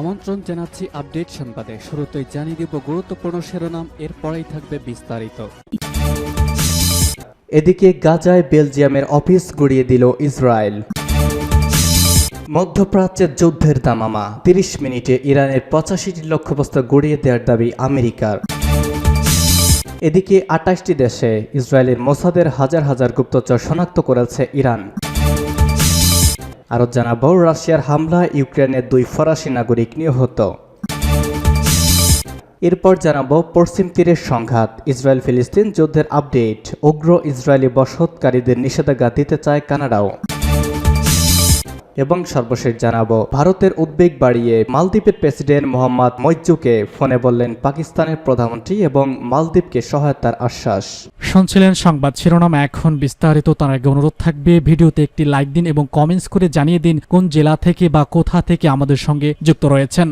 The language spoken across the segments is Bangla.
আমন্ত্রণ জানাচ্ছি আপডেট সংবাদে। শুরুতেই জানিয়ে দিব গুরুত্বপূর্ণ শিরোনাম, এরপরেই থাকবে বিস্তারিত। এদিকে গাজায় বেলজিয়ামের অফিস গড়িয়ে দিল ইসরায়েল। মধ্যপ্রাচ্যের যুদ্ধের দামামা, তিরিশ মিনিটে ইরানের পঁচাশিটি লক্ষ্যবস্তু গড়িয়ে দেওয়ার দাবি আমেরিকার। এদিকে আটাশটি দেশে ইসরায়েলের মোসাদের হাজার হাজার গুপ্তচর শনাক্ত করেছে ইরান। আরও জানাব, রাশিয়ার হামলা ইউক্রেনের দুই ফরাসি নাগরিক নিহত। এরপর জানাব, পশ্চিম তীরের সংঘাত ইসরায়েল ফিলিস্তিন যুদ্ধের আপডেট উগ্র ইসরায়েলি বসতকারীদের নিষেধাজ্ঞা দিতে চায় কানাডাও। এবং সর্বশেষ জানাব, ভারতের উদ্বেগ বাড়িয়ে মালদ্বীপের প্রেসিডেন্ট মোহাম্মদ মৈজুকে ফোনে বললেন পাকিস্তানের প্রধানমন্ত্রী এবং মালদ্বীপকে সহায়তার আশ্বাস। শুনছিলেন সংবাদ শিরোনাম, এখন বিস্তারিত, তার আগে অনুরোধ থাকবে, ভিডিওতে একটি লাইক দিন এবং কমেন্টস করে জানিয়ে দিন কোন জেলা থেকে বা কোথা থেকে আমাদের সঙ্গে যুক্ত রয়েছেন।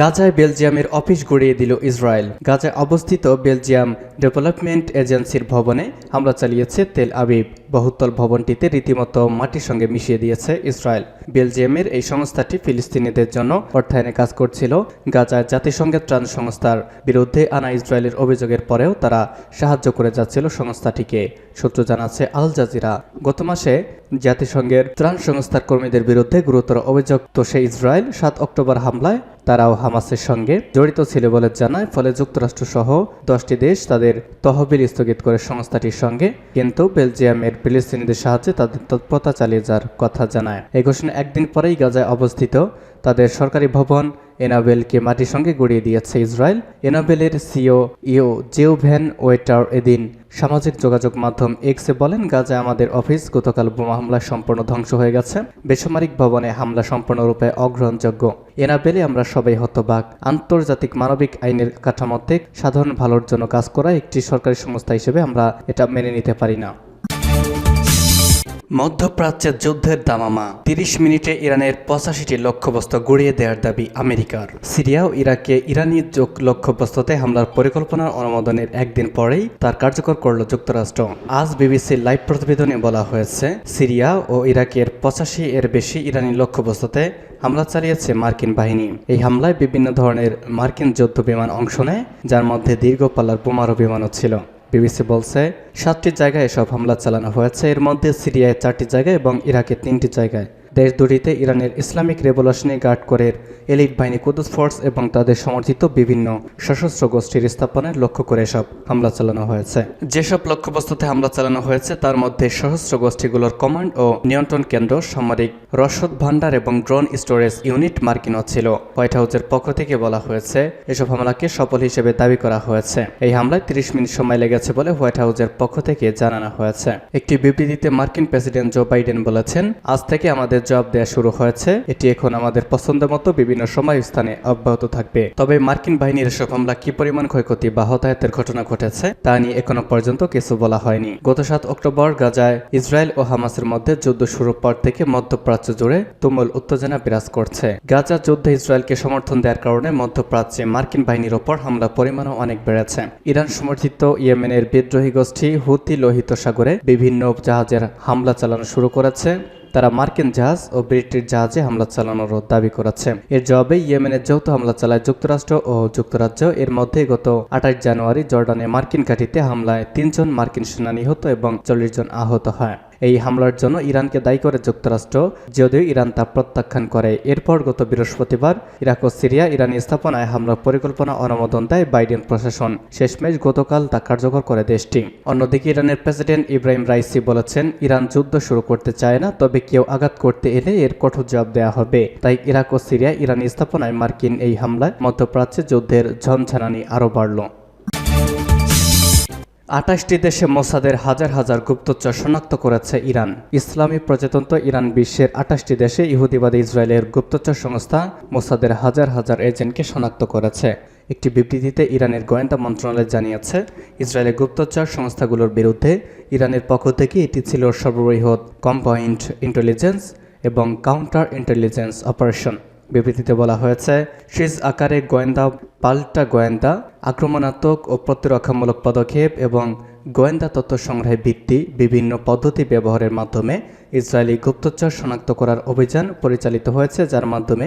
গাজায় বেলজিয়ামের অফিস গড়িয়ে দিল ইসরায়েল। গাজায় অবস্থিত বেলজিয়াম ডেভেলপমেন্ট এজেন্সির ভবনে হামলা চালিয়েছে তেল আবিব। বহুতল ভবনটিতে রীতিমতো মাটির সঙ্গে মিশিয়ে দিয়েছে ইসরায়েল। বেলজিয়ামের এই সংস্থাটি ফিলিস্তিনিদের জন্য অর্থায়নে কাজ করছিল গাজায় জাতিসংঘের ত্রাণ সংস্থার বিরুদ্ধে আনা ইসরায়েলের অভিযোগের পরেও তারা সাহায্য করে যাচ্ছিল সংস্থাটিকে। সূত্র জানাচ্ছে আল জাজিরা। গত মাসে জাতিসংঘের ত্রাণ সংস্থার কর্মীদের বিরুদ্ধে গুরুতর অভিযোগ। তোষে ইসরায়েল সাত অক্টোবর হামলায় তারাও হামাসের সঙ্গে জড়িত ছিল বলে জানায়। ফলে যুক্তরাষ্ট্রসহ দশটি দেশ তাদের তহবিল স্থগিত করে সংস্থাটির সঙ্গে, কিন্তু বেলজিয়ামের ফিলিস্তিনিদের সাহায্যে তাদের তৎপরতা চালিয়ে যাওয়ার কথা জানায়। এই ঘোষণা একদিন পরেই গাজায় অবস্থিত তাদের সরকারি ভবন এনাবেলকে মাটির সঙ্গে গড়িয়ে দিয়েছে ইসরায়েল। এনাবেলের সিও ইও জেওভ্যান ওয়েটার এদিন সামাজিক যোগাযোগ মাধ্যম এক্সে বলেন গাজায় আমাদের অফিস গতকাল বোমা হামলা সম্পূর্ণ ধ্বংস হয়ে গেছে। বেসামরিক ভবনে হামলা সম্পূর্ণরূপে অগ্রহণযোগ্য। এনাবেলে আমরা সবাই হতবাক। আন্তর্জাতিক মানবিক আইনের কাঠামোতে সাধারণ ভালোর জন্য কাজ করা একটি সরকারি সংস্থা হিসেবে আমরা এটা মেনে নিতে পারি না। মধ্যপ্রাচ্যের যুদ্ধের দামামা। তিরিশ মিনিটে ইরানের পঁচাশিটি লক্ষ্যবস্তু গুড়িয়ে দেওয়ার দাবি আমেরিকার। সিরিয়া ও ইরাকে ইরানি যোগ লক্ষ্যবস্তুতে হামলার পরিকল্পনার অনুমোদনের একদিন পরেই তার কার্যকর করল যুক্তরাষ্ট্র। আজ বিবিসির লাইভ প্রতিবেদনে বলা হয়েছে, সিরিয়া ও ইরাকের পঁচাশি এর বেশি ইরানি লক্ষ্যবস্তুতে হামলা চালিয়েছে মার্কিন বাহিনী। এই হামলায় বিভিন্ন ধরনের মার্কিন যুদ্ধ বিমান অংশ নেয়, যার মধ্যে দীর্ঘ পাল্লার বোমারু বিমানও ছিল। বিবিসি বলছে, সাতটি জায়গায় এসব হামলা চালানো হয়েছে। এর মধ্যে সিরিয়ায় চারটি জায়গায় এবং ইরাকে তিনটি জায়গায়। দেশ দুটিতে ইরানের ইসলামিক রেভলিউশনারি গার্ড কোরের এলিট বাহিনী কুদুস ফোর্স এবং তাদের সমর্থিত বিভিন্ন সশস্ত্র গোষ্ঠীর স্থাপনের লক্ষ্য করে এসব হামলা চালানো হয়েছে। যেসব লক্ষ্যবস্তুতে হামলা চালানো হয়েছে, তার মধ্যে সশস্ত্র গোষ্ঠীগুলোর কমান্ড ও নিয়ন্ত্রণ কেন্দ্র, সামরিক রসদ ভান্ডার এবং ড্রোন স্টোরেজ ইউনিট মার্কিনও ছিল। হোয়াইট হাউসের পক্ষ থেকে বলা হয়েছে, এসব হামলাকে সফল হিসেবে দাবি করা হয়েছে। এই হামলায় তিরিশ মিনিট সময় লেগেছে বলে হোয়াইট হাউসের পক্ষ থেকে জানানো হয়েছে। একটি বিবৃতিতে মার্কিন প্রেসিডেন্ট জো বাইডেন বলেছেন, আজ থেকে আমাদের জবাব দেওয়া শুরু হয়েছে। এটি এখন আমাদের পছন্দ মতো বিভিন্ন সময় স্থানে অব্যাহত থাকবে। তবে মার্কিন বাহিনীর এসব হামলা কি পরিমাণ ক্ষয়ক্ষতি বা হতাহতের ঘটনা ঘটেছে, তা নিয়ে এখনও পর্যন্ত কিছু বলা হয়নি। গত সাত অক্টোবর গাজায় ইসরায়েল ও হামাসের মধ্যে যুদ্ধ শুরুর পর থেকে মধ্যপ্রাচ্য জুড়ে তুমুল উত্তেজনা বিরাজ করছে। গাজা যুদ্ধে ইসরায়েলকে সমর্থন দেওয়ার কারণে মধ্যপ্রাচ্যে মার্কিন বাহিনীর ওপর হামলা পরিমাণও অনেক বেড়েছে। ইরান সমর্থিত ইয়েমেনের বিদ্রোহী গোষ্ঠী হুতি লোহিত সাগরে বিভিন্ন জাহাজের হামলা চালানো শুরু করেছে। তারা মার্কিন জাহাজ ও ব্রিটিশ জাহাজে হামলা চালানোর দাবি করেছে। এর জবাবে ইয়েমেনের যৌথ হামলা চালায় যুক্তরাষ্ট্র ও যুক্তরাজ্য। এর মধ্যে গত আঠাশ জানুয়ারি জর্ডানে মার্কিন ঘাঁটিতে হামলায় তিনজন মার্কিন সেনা নিহত এবং চল্লিশ জন আহত হয়। এই হামলার জন্য ইরানকে দায়ী করে যুক্তরাষ্ট্র, যদিও ইরান তা প্রত্যাখ্যান করে। এরপর গত বৃহস্পতিবার ইরাক ও সিরিয়া ইরানি স্থাপনায় হামলার পরিকল্পনা অনুমোদন দেয় বাইডেন প্রশাসন। শেষমেশ গতকাল তা কার্যকর করে দেশটি। অন্যদিকে ইরানের প্রেসিডেন্ট ইব্রাহিম রাইসি বলেছেন, ইরান যুদ্ধ শুরু করতে চায় না, তবে কেউ আঘাত করতে এলে এর কঠোর জবাব দেওয়া হবে। তাই ইরাক ও সিরিয়া ইরানি স্থাপনায় মার্কিন এই হামলায় মধ্যপ্রাচ্যে যুদ্ধের ঝনঝনানি আরও বাড়ল। আঠাশটি দেশে মোসাদের হাজার হাজার গুপ্তচর শনাক্ত করেছে ইরান। ইসলামী প্রজাতন্ত্র ইরান বিশ্বের আঠাশটি দেশে ইহুদিবাদী ইসরায়েলের গুপ্তচর সংস্থা মোসাদের হাজার হাজার এজেন্টকে শনাক্ত করেছে। একটি বিবৃতিতে ইরানের গোয়েন্দা মন্ত্রণালয় জানিয়েছে, ইসরায়েলের গুপ্তচর সংস্থাগুলোর বিরুদ্ধে ইরানের পক্ষ থেকে এটি ছিল সর্ববৃহৎ কম্বাইন্ড ইন্টেলিজেন্স এবং কাউন্টার ইন্টেলিজেন্স অপারেশন। বিবৃতিতে বলা হয়েছে সিজ আকারে গোয়েন্দা, পাল্টা গোয়েন্দা, আক্রমণাত্মক ও প্রতিরক্ষামূলক পদক্ষেপ এবং গোয়েন্দা তথ্য সংগ্রহের ভিত্তি বিভিন্ন পদ্ধতি ব্যবহারের মাধ্যমে ইসরায়েলি গুপ্তচর শনাক্ত করার অভিযান পরিচালিত হয়েছে, যার মাধ্যমে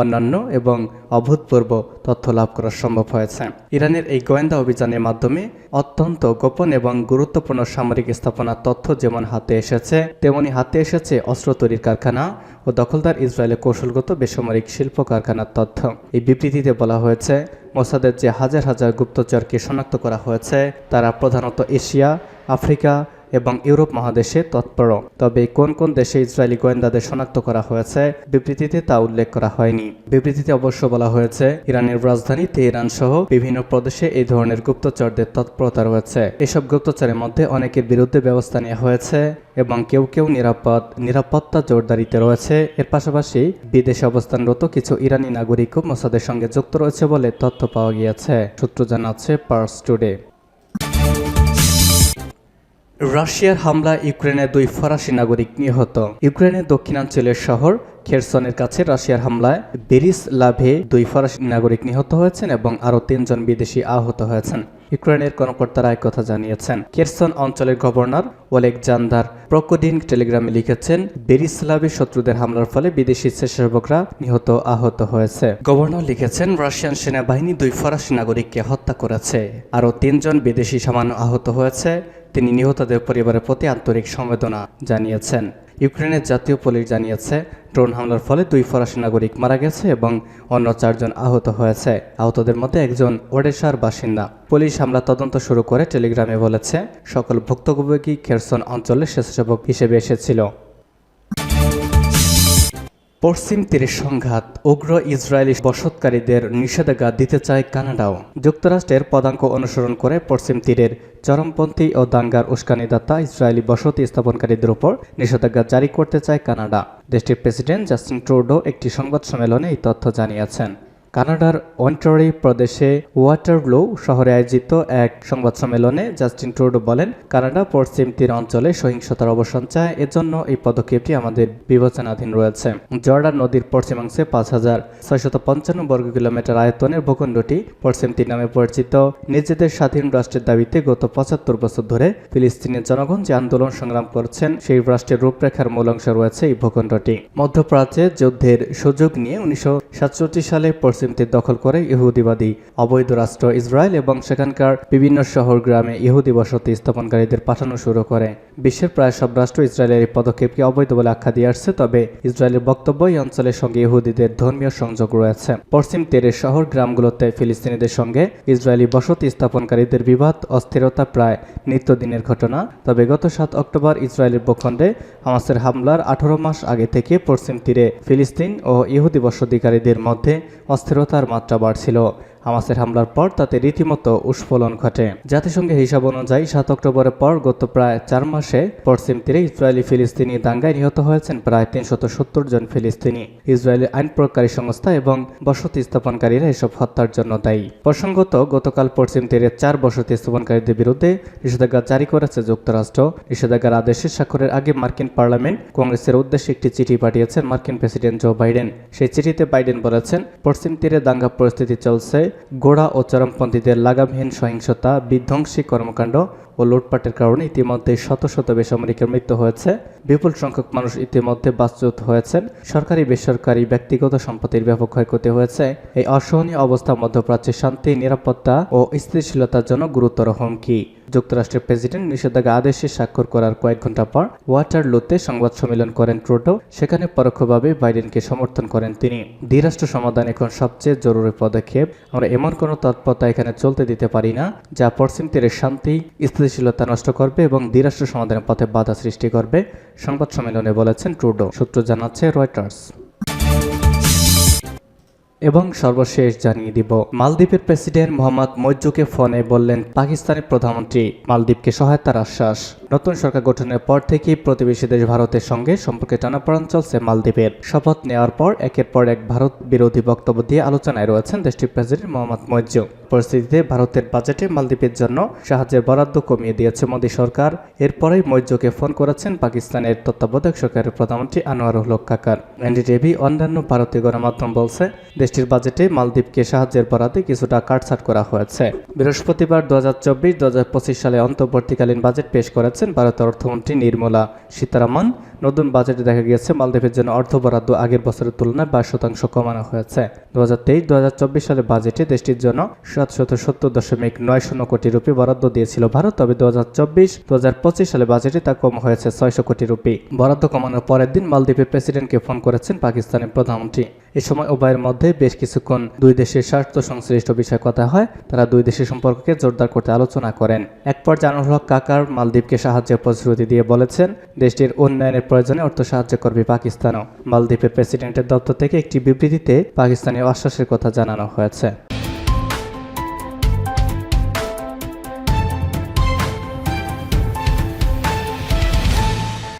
অন্যান্য এবং অভূতপূর্ব তথ্য লাভ করা সম্ভব হয়েছে। ইরানের এই গোয়েন্দা অভিযানের মাধ্যমে অত্যন্ত গোপন এবং গুরুত্বপূর্ণ সামরিক স্থাপনার তথ্য যেমন হাতে এসেছে, তেমনি হাতে এসেছে অস্ত্র তৈরির কারখানা ও দখলদার ইসরায়েলের কৌশলগত বেসামরিক শিল্প কারখানার তথ্য। এই বিবৃতিতে বলা হয়েছে, মোসাদের যে হাজার হাজার গুপ্তচরকে শনাক্ত করা হয়েছে, তারা প্রধানত এশিয়া, আফ্রিকা এবং ইউরোপ মহাদেশে তৎপর। তবে কোন কোন দেশে ইসরায়েলি গোয়েন্দাদের শনাক্ত করা হয়েছে, বিবৃতিতে তা উল্লেখ করা হয়নি। বিবৃতিতে অবশ্য বলা হয়েছে, ইরানের রাজধানী তেহরান সহ বিভিন্ন প্রদেশে এই ধরনের গুপ্তচরদের তৎপরতা রয়েছে। এসব গুপ্তচরের মধ্যে অনেকের বিরুদ্ধে ব্যবস্থা নেওয়া হয়েছে এবং কেউ কেউ নিরাপদ, নিরাপত্তা জোরদারিতে রয়েছে। এর পাশাপাশি বিদেশে অবস্থানরত কিছু ইরানি নাগরিকও মোসাদের সঙ্গে যুক্ত রয়েছে বলে তথ্য পাওয়া গিয়েছে। সূত্র জানাচ্ছে পার্স টুডে রাশিয়ার হামলা ইউক্রেনের দুই ফরাসি নাগরিক নিহত। ইউক্রেনের দক্ষিণাঞ্চলের শহর খেরসনের কাছে রাশিয়ার হামলায় বেরিস লাভে দুই ফরাসি নাগরিক নিহত হয়েছেন এবং আরও তিনজন বিদেশি আহত হয়েছেন। ইউক্রেনের কর্মকর্তারা এক কথা জানিয়েছেন। কেরসন অঞ্চলের গভর্নর ওলেক জান্দার প্রকোডিন টেলিগ্রামে লিখেছেন বেরিসলাভে শত্রুদের হামলার ফলে বিদেশি স্বেচ্ছাসেবকরা নিহত আহত হয়েছে। গভর্নর লিখেছেন, রাশিয়ান সেনাবাহিনী দুই ফরাসি নাগরিককে হত্যা করেছে। আরও তিনজন বিদেশি সামান্য আহত হয়েছে। তিনি নিহতদের পরিবারের প্রতি আন্তরিক সমবেদনা জানিয়েছেন। ইউক্রেনের জাতীয় পুলিশ জানিয়েছে, ড্রোন হামলার ফলে দুই ফরাসি নাগরিক মারা গেছে এবং অন্য চারজন আহত হয়েছে। আহতদের মধ্যে একজন ওডেশার বাসিন্দা। পুলিশ হামলা তদন্ত শুরু করে টেলিগ্রামে বলেছে, সকল ভুক্তভোগী খেরসন অঞ্চলে স্বেচ্ছাসেবক হিসেবে এসেছিল। পশ্চিম তীরের সংঘাত, উগ্র ইসরায়েলি বসতকারীদের নিষেধাজ্ঞা দিতে চায় কানাডাও। যুক্তরাষ্ট্রের পদাঙ্ক অনুসরণ করে পশ্চিম তীরের চরমপন্থী ও দাঙ্গার উস্কানিদাতা ইসরায়েলি বসতি স্থাপনকারীদের উপর নিষেধাজ্ঞা জারি করতে চায় কানাডা। দেশটির প্রেসিডেন্ট জাস্টিন ট্রুডো একটি সংবাদ সম্মেলনে এই তথ্য জানিয়েছেন। কানাডার অন্টারি প্রদেশে ওয়াটার ওয়াটারলু শহরে আয়োজিত এক সংবাদ সম্মেলনে জাস্টিন ট্রুডো বলেন, কানাডা পশ্চিম তীর অঞ্চলে সহিংসতার অবসান চায়, এজন্য এই পদক্ষেপটি আমাদের বিবেচনাধীন রয়েছে। জর্ডান নদীর পশ্চিমাংশে পাঁচ হাজার ছয়শত পঞ্চান্ন বর্গ কিলোমিটার আয়তনের ভূখণ্ডটি পশ্চিম তীর নামে পরিচিত। নিজেদের স্বাধীন রাষ্ট্রের দাবিতে গত পঁচাত্তর বছর ধরে ফিলিস্তিনের জনগণ যে আন্দোলন সংগ্রাম করছেন, সেই রাষ্ট্রের রূপরেখার মূল অংশ রয়েছে এই ভূখণ্ডটি। মধ্যপ্রাচ্যে যুদ্ধের সুযোগ নিয়ে উনিশশো সাতষট্টি সালে তীর দখল করে ইহুদিবাদী অবৈধ রাষ্ট্র ইসরায়েল এবং সেখানকার বিভিন্ন শহর গ্রামে ইহুদি বসতি স্থাপনকারীদের পাঠানো শুরু করে। বিশ্বের প্রায় সব রাষ্ট্র ইসরায়েলের এই পদক্ষেপকে অবৈধ বলে আখ্যা দিয়ে আসছে, তবে ইসরায়েলের বক্তব্য এই অঞ্চলের সঙ্গে ইহুদিদের ধর্মীয় সংযোগ রয়েছে। পশ্চিম তীরের শহর গ্রামগুলোতে ফিলিস্তিনিদের সঙ্গে ইসরায়েলি বসতি স্থাপনকারীদের বিবাদ, অস্থিরতা প্রায় নিত্যদিনের ঘটনা। তবে গত সাত অক্টোবর ইসরায়েলের ভূখণ্ডে হামাসের হামলার আঠারো মাস আগে থেকে পশ্চিম তীরে ফিলিস্তিন ও ইহুদি বসতিকারীদের মধ্যে অস্থিরতার মাত্রা বাড়ছিল। হামাসের হামলার পর তাতে রীতিমতো উস্ফোলন ঘটে। জাতিসংঘের হিসাব অনুযায়ী সাত অক্টোবরের পর গত প্রায় চার মাসে পশ্চিম তীরে ইসরায়েলি ফিলিস্তিনি দাঙ্গায় নিহত হয়েছেন প্রায় তিনশত সত্তর জন ফিলিস্তিনি। ইসরায়েলি আইন প্রয়োগকারী সংস্থা এবং বসতি স্থাপনকারীরা এসব হত্যার জন্য দায়ী। প্রসঙ্গত, গতকাল পশ্চিম তীরের চার বসতি স্থাপনকারীদের বিরুদ্ধে নিষেধাজ্ঞা জারি করেছে যুক্তরাষ্ট্র। নিষেধাজ্ঞার আদেশে স্বাক্ষরের আগে মার্কিন পার্লামেন্ট কংগ্রেসের উদ্দেশ্যে একটি চিঠি পাঠিয়েছেন মার্কিন প্রেসিডেন্ট জো বাইডেন। সেই চিঠিতে বাইডেন বলেছেন, পশ্চিম তীরে দাঙ্গা পরিস্থিতি চলছে গোড়া ও চরমপন্থীদের লাগামহীন সহিংসতা, বিধ্বংসী কর্মকাণ্ড ও লুটপাটের কারণে ইতিমধ্যে শত শত বেসামরিকের মৃত্যু হয়েছে। বিপুল সংখ্যক মানুষ ইতিমধ্যে বাস্তুত হয়েছেন। সরকারি, বেসরকারি, ব্যক্তিগত সম্পত্তির ব্যাপক ক্ষয়ক্ষতি হয়েছে। এই অসহনীয় অবস্থা মধ্যপ্রাচ্যের শান্তি, নিরাপত্তা ও স্থিতিশীলতার জন্য গুরুতর হুমকি। যুক্তরাষ্ট্রের প্রেসিডেন্ট নিষেধাজ্ঞা আদেশে স্বাক্ষর করার কয়েক ঘণ্টা পর ওয়াটারলুতে সংবাদ সম্মেলন করেন ট্রুডো। সেখানে পরোক্ষভাবে বাইডেনকে সমর্থন করেন তিনি। দ্বিরাষ্ট্র সমাধান এখন সবচেয়ে জরুরি পদক্ষেপ। আমরা এমন কোনো তৎপরতা এখানে চলতে দিতে পারি না, যা পশ্চিম তীরের শান্তি, স্থিতিশীলতা নষ্ট করবে এবং দ্বিরাষ্ট্র সমাধানের পথে বাধা সৃষ্টি করবে, সংবাদ সম্মেলনে বলেছেন ট্রুডো। সূত্র জানাচ্ছে রয়টার্স। এবং সর্বশেষ জানিয়ে দিব। মালদ্বীপের প্রেসিডেন্ট মোহাম্মদ মজ্জুকে ফোনে বললেন, পাকিস্তানের প্রধানমন্ত্রী মালদ্বীপকে সহায়তার আশ্বাস। নতুন সরকার গঠনের পর থেকেই প্রতিবেশী দেশ ভারতের সঙ্গে সম্পর্কে টানাপড়ান চলছে মালদ্বীপের। শপথ নেওয়ার পর একের পর এক ভারত বিরোধী বক্তব্য দিয়ে আলোচনায় রয়েছেন দেশটির প্রেসিডেন্ট মোহাম্মদ মজ্জু পরিস্থিতিতে ভারতের বাজেটে মালদ্বীপের জন্য সাহায্যের বরাদ্দ কমিয়ে দিয়েছে মোদী সরকার। এরপরেই মৈর্যকে ফোন করেছেন পাকিস্তানের তত্ত্বাবধায়ক সরকারের প্রধানমন্ত্রী আনোয়ারুল হক কাকার। এনডিটিভি অন্যান্য ভারতীয় গণমাধ্যম বলছে, দেশটির বাজেটে মালদ্বীপকে সাহায্যের বরাদ্দে কিছুটা কাটছাট করা হয়েছে। বৃহস্পতিবার দু হাজার চব্বিশ দু হাজার পঁচিশ সালে অন্তর্বর্তীকালীন বাজেট পেশ করেছেন ভারতের অর্থমন্ত্রী নির্মলা সীতারামন। নতুন বাজেটে দেখা গিয়েছে, মালদ্বীপের জন্য অর্থ বরাদ্দ আগের বছরের তুলনায় বাইশ শতাংশ কমানো হয়েছে। দু হাজার তেইশ দু হাজার চব্বিশ সালে বাজেটে দেশটির জন্য সাতশত সত্তর দশমিক নয় শূন্য কোটি রুপি বরাদ্দ দিয়েছিল ভারত, তবে দু হাজার চব্বিশ, দু হাজার পঁচিশ সালে বাজেটে তা কম হয়েছে ছয়শো কোটি রুপি। বরাদ্দ কমানোর পরের দিন মালদ্বীপের প্রেসিডেন্টকে ফোন করেছেন পাকিস্তানের প্রধানমন্ত্রী। এ সময় উভয়ের মধ্যে বেশ কিছুক্ষণ দুই দেশের স্বার্থ সংশ্লিষ্ট বিষয়ে কথা হয়, তারা দুই দেশের সম্পর্ককে জোরদার করতে আলোচনা করেন। এক পর্যায়ে আনোয়ার হক কাকার মালদ্বীপকে সাহায্যের প্রতিশ্রুতি দিয়ে বলেছেন, দেশটির উন্নয়নের প্রয়োজনে অর্থ সাহায্য করবে পাকিস্তানও। মালদ্বীপের প্রেসিডেন্টের দপ্তর থেকে একটি বিবৃতিতে পাকিস্তানি আশ্বাসের কথা জানানো হয়েছে।